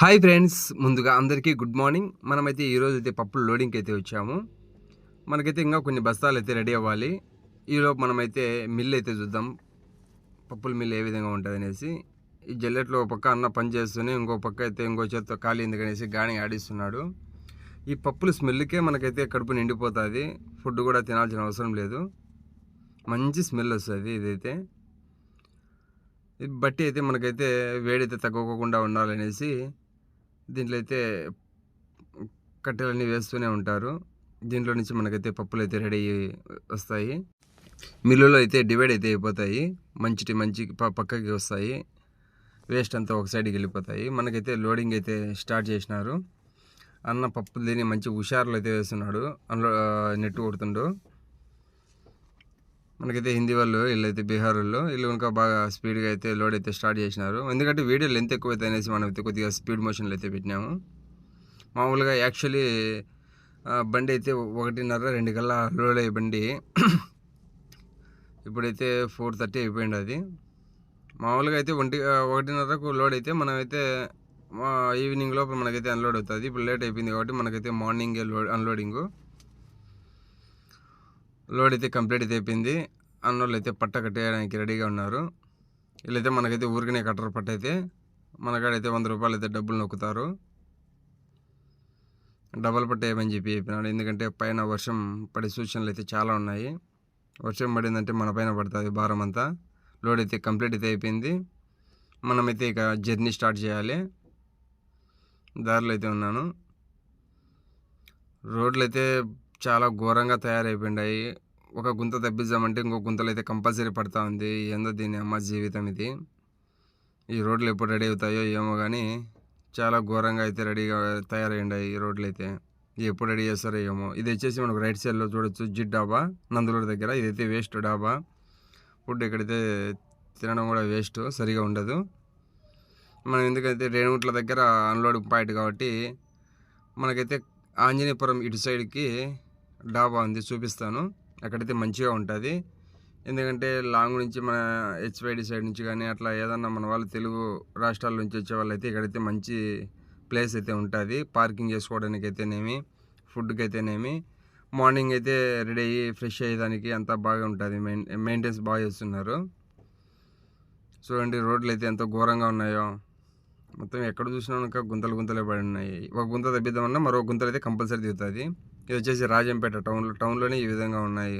Hi friends ముందుగా అందరికీ good morning మనమైతే ఈరోజు అయితే పప్పులు లోడింగ్కి అయితే వచ్చాము. మనకైతే ఇంకా కొన్ని బస్తాలు అయితే రెడీ అవ్వాలి ఈలోపు మనమైతే మిల్ అయితే చూద్దాం. పప్పుల మిల్ ఏ విధంగా ఉంటుంది అనేసి ఈ జల్లెట్లో ఒక పక్క అన్న పని చేస్తూనే ఇంకో పక్క అయితే ఇంకో చేత్తో ఖాళీ ఎందుకనేసి గాని ఆడిస్తున్నాడు ఈ పప్పుల స్మెల్కే మనకైతే కడుపు నిండిపోతుంది. ఫుడ్ కూడా తినాల్సిన అవసరం లేదు. మంచి స్మెల్ వస్తుంది ఇదైతే. బట్టి అయితే మనకైతే వేడైతే తగ్గకుండా ఉండాలనేసి దీంట్లో అయితే కట్టెలన్నీ వేస్తూనే ఉంటారు. దీంట్లో నుంచి మనకైతే పప్పులు అయితే రెడీ అయ్యి వస్తాయి. మిల్లులో అయితే డివైడ్ అయితే అయిపోతాయి. మంచిటి మంచి ప- పక్కకి వస్తాయి. వేస్ట్ అంతా ఒక సైడ్కి వెళ్ళిపోతాయి. మనకైతే లోడింగ్ అయితే స్టార్ట్ చేసినారు. అన్న పప్పులు తిని మంచి హుషారులు అయితే వేస్తున్నాడు. అందులో నెట్ కొడుతుండు. మనకైతే హిందీ వాళ్ళు వీళ్ళైతే బీహార్ వాళ్ళు వీళ్ళు ఇంకా బాగా స్పీడ్గా అయితే లోడ్ అయితే స్టార్ట్ చేసినారు. ఎందుకంటే వీడియో లెంత్ ఎక్కువైతే అనేసి మనం అయితే కొద్దిగా స్పీడ్ మోషన్లో అయితే పెట్టినాము. మామూలుగా యాక్చువల్లీ బండి అయితే ఒకటిన్నర రెండు కల్లా లోడ్ అయ్యే బండి. ఇప్పుడైతే ఫోర్ థర్టీ అయిపోయింది అది. మామూలుగా అయితే ఒంటి ఒకటిన్నరకు లోడ్ అయితే మనమైతే మా ఈవినింగ్ లోపల మనకైతే అన్లోడ్ అవుతుంది. ఇప్పుడు లేట్ అయిపోయింది కాబట్టి మనకైతే మార్నింగే లోడ్ అన్లోడింగు లోడ్ అయితే కంప్లీట్ అయితే అయిపోయింది. అన్నోళ్ళు అయితే పట్ట కట్టేయడానికి రెడీగా ఉన్నారు. వీళ్ళైతే మనకైతే ఊరికనే కట్టరు పట్ట అయితే. మనకాడైతే వంద రూపాయలు అయితే డబ్బులు నొక్కుతారు. డబల్ పట్ట వేయమని చెప్పి చెప్పినాడు. ఎందుకంటే పైన వర్షం పడే సూచనలు అయితే చాలా ఉన్నాయి. వర్షం పడిందంటే మన పైన పడుతుంది భారం అంతా. లోడ్ అయితే కంప్లీట్ అయితే అయిపోయింది. మనమైతే ఇక జర్నీ స్టార్ట్ చేయాలి. దారిలో అయితే ఉన్నాను. రోడ్లు అయితే చాలా ఘోరంగా తయారైపోయినాయి ఒక గుంత తప్పిద్దామంటే ఇంకో గుంతలు అయితే కంపల్సరీ పడతా ఉంది. ఏందో దీని అమ్మ జీవితం ఇది. ఈ రోడ్లు ఎప్పుడు రెడీ అవుతాయో ఏమో కానీ చాలా ఘోరంగా అయితే రెడీగా తయారైండాయి ఈ రోడ్లు అయితే ఇది ఎప్పుడు రెడీ చేస్తారో ఏమో. ఇది వచ్చేసి మనకు రైట్ సైడ్లో చూడొచ్చు. జిడ్ డాబా నందులూరు దగ్గర. ఇదైతే వేస్ట్ డాబా. ఫుడ్ ఇక్కడైతే తినడం కూడా వేస్ట్ సరిగా ఉండదు. మనం ఎందుకైతే రేణుగుట్ల దగ్గర అన్లోడ్ పాయింట్ కాబట్టి మనకైతే ఆంజనేయపురం ఇటు సైడ్కి డాబా ఉంది చూపిస్తాను. అక్కడైతే మంచిగా ఉంటుంది. ఎందుకంటే లాంగ్ నుంచి మన హెచ్వైడి సైడ్ నుంచి కానీ అట్లా ఏదన్నా మన వాళ్ళు తెలుగు రాష్ట్రాల నుంచి వచ్చే వాళ్ళైతే ఇక్కడైతే మంచి ప్లేస్ అయితే ఉంటుంది. పార్కింగ్ చేసుకోవడానికి అయితేనేమి ఫుడ్కి అయితేనేమి మార్నింగ్ అయితే రెడీ అయ్యి ఫ్రెష్ అయ్యేదానికి అంతా బాగా ఉంటుంది. మెయిన్ మెయింటెన్స్ బాగా చేస్తున్నారు. చూడండి రోడ్లు అయితే ఎంత ఘోరంగా ఉన్నాయో. మొత్తం ఎక్కడ చూసినా ఇంకా గుంతలు గుంతలే పడి ఉన్నాయి ఒక గుంత తప్పిద్దామన్నా మరో గుంతలు అయితే కంపల్సరీ దిగుతుంది. ఇది వచ్చేసి రాజంపేట టౌన్లో టౌన్లోనే ఈ విధంగా ఉన్నాయి.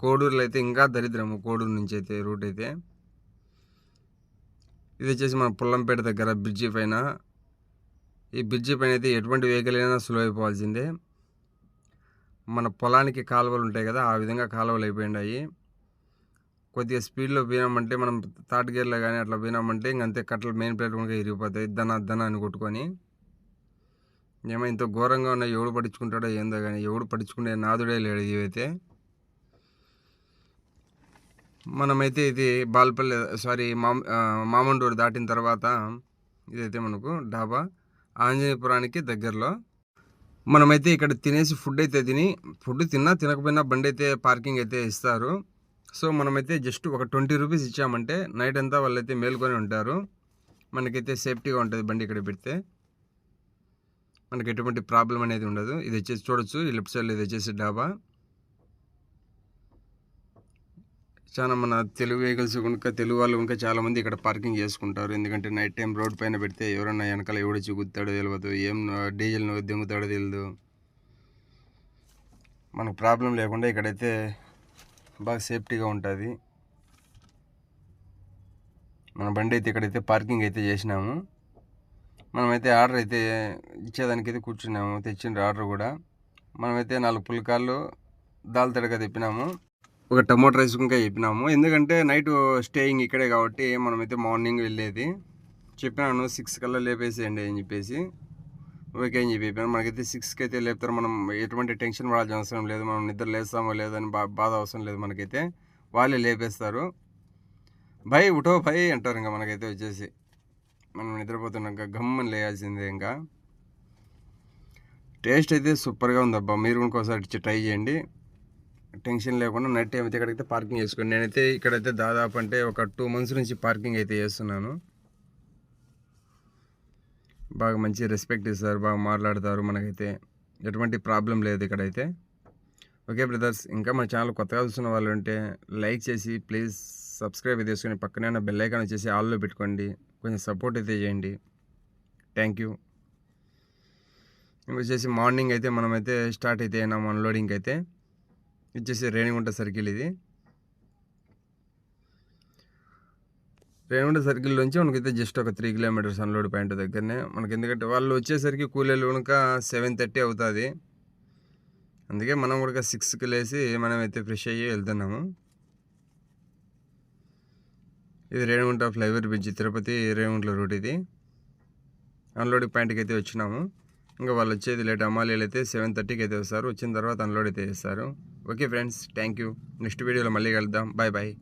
కోడూరులో అయితే ఇంకా దరిద్రము కోడూరు నుంచి అయితే రూట్ అయితే. ఇది వచ్చేసి మన పుల్లంపేట దగ్గర బ్రిడ్జి పైన. ఈ బ్రిడ్జి పైన అయితే ఎటువంటి వెహికల్ అయినా స్లో అయిపోవాల్సిందే. మన పొలానికి కాలువలు ఉంటాయి కదా ఆ విధంగా కాలువలు అయిపోయినాయి కొద్దిగా స్పీడ్లో పోయినామంటే మనం థర్డ్ గేర్లో కానీ అట్లా పోయినామంటే ఇంక అంతే కట్టలు మెయిన్ ప్లేట్ కనుక ఇరిగిపోతాయి. దన దన అని కొట్టుకొని. ఏమో ఇంత ఘోరంగా ఉన్నాయి ఎవడు పట్టించుకుంటాడో ఏందో కానీ ఎవడు పట్టించుకునే నాదుడే లేడు ఇవైతే. మనమైతే ఇది బాల్పల్లి సారీ మామ మామండూరు దాటిన తర్వాత ఇదైతే మనకు డాబా ఆంజనేయపురానికి దగ్గరలో. మనమైతే ఇక్కడ తినేసి ఫుడ్ అయితే తిని ఫుడ్ తిన్నా తినకపోయినా బండి అయితే పార్కింగ్ అయితే ఇస్తారు. సో మనమైతే జస్ట్ ఒక ట్వంటీ రూపీస్ ఇచ్చామంటే నైట్ అంతా వాళ్ళైతే మేల్కొని ఉంటారు. మనకైతే సేఫ్టీగా ఉంటుంది బండి ఇక్కడ పెడితే. మనకి ఎటువంటి ప్రాబ్లం అనేది ఉండదు. ఇది వచ్చేసి చూడొచ్చు. ఈ లెఫ్ట్ సైడ్లో ఇది వచ్చేసి డాబా. చాలా మన తెలుగు వెహికల్స్ కనుక తెలుగు వాళ్ళు కనుక చాలామంది ఇక్కడ పార్కింగ్ చేసుకుంటారు. ఎందుకంటే నైట్ టైం రోడ్ పైన పెడితే ఎవరన్నా వెనకాల ఎవడు చిగుతాడో తెలియదు ఏం డీజిల్ దెంగుతాడో తెలియదు మనకు ప్రాబ్లం లేకుండా ఇక్కడైతే బాగా సేఫ్టీగా ఉంటుంది. మన బండి అయితే ఇక్కడైతే పార్కింగ్ అయితే చేసినాము. మనమైతే ఆర్డర్ అయితే ఇచ్చేదానికి అయితే కూర్చున్నాము. తెచ్చిండ్రు ఆర్డర్ కూడా. మనమైతే నాలుగు పుల్కాళ్ళు దాల్ తడక తెప్పినాము. ఒక టమోటా రైస్ ఇంకా చెప్పినాము ఎందుకంటే నైట్ స్టేయింగ్ ఇక్కడే కాబట్టి మనమైతే మార్నింగ్ వెళ్ళేది. చెప్పినాను సిక్స్ కల్లా లేపేసేయండి అని చెప్పేసి. ఓకే అని చెప్పి మనకైతే సిక్స్కి అయితే లేపుతారు. మనం ఎటువంటి టెన్షన్ పడాల్సిన అవసరం లేదు. మనం నిద్ర లేస్తామో లేదని బా బాధ అవసరం లేదు మనకైతే. వాళ్ళే లేపేస్తారు. భయ్ ఉటో భయ్ అంటారు ఇంకా మనకైతే వచ్చేసి. మనం నిద్రపోతున్నాక గమ్మని లేయాల్సిందే ఇంకా. టేస్ట్ అయితే సూపర్గా ఉందబ్బా. మీరు ఇంకోసారి ట్రై చేయండి. టెన్షన్ లేకుండా నైట్ టైం అయితే ఇక్కడైతే పార్కింగ్ చేసుకోండి నేనైతే ఇక్కడైతే దాదాపు అంటే ఒక టూ మంత్స్ నుంచి పార్కింగ్ అయితే చేస్తున్నాను. బాగా మంచి రెస్పెక్ట్ ఇస్తారు బాగా మాట్లాడతారు మనకైతే. ఎటువంటి ప్రాబ్లం లేదు ఇక్కడైతే. ఓకే బ్రదర్స్ ఇంకా మన ఛానల్ కొత్తగా చూస్తున్న వాళ్ళు ఉంటే లైక్ చేసి ప్లీజ్ సబ్స్క్రైబ్ చేసుకొని పక్కనే ఉన్న బెల్ ఐకాన్ వచ్చేసి ఆల్లో పెట్టుకోండి. కొంచెం సపోర్ట్ అయితే చేయండి. థ్యాంక్ యూ వచ్చేసి మార్నింగ్ అయితే మనమైతే స్టార్ట్ అయితే అయినాం అన్లోడింగ్ అయితే. వచ్చేసి రేణిగుంట సర్కిల్ ఇది. రేణుగుంట సర్కిల్ నుంచి మనకైతే జస్ట్ ఒక త్రీ కిలోమీటర్స్ అన్లోడ్ పాయింట్ దగ్గరనే. మనకి ఎందుకంటే వాళ్ళు వచ్చేసరికి కూలీలు కనుక సెవెన్ థర్టీ అవుతుంది. అందుకే మనం కూడా సిక్స్కి లేసి మనమైతే ఫ్రెష్ అయ్యి వెళ్తున్నాము. ఇది Renigunta flyover bridge Tirupati Renigunta route ఇది. అన్లోడింగ్ పాయింట్కి అయితే వచ్చినాము. ఇంకా వాళ్ళు వచ్చేది లేట్ అమ్మాలీలు అయితే సెవెన్ థర్టీకి అయితే వస్తారు. వచ్చిన తర్వాత అన్లోడ్ అయితే చేస్తారు. Okay friends thank you. Next వీడియోలో మళ్ళీ కలుద్దాం. Bye bye.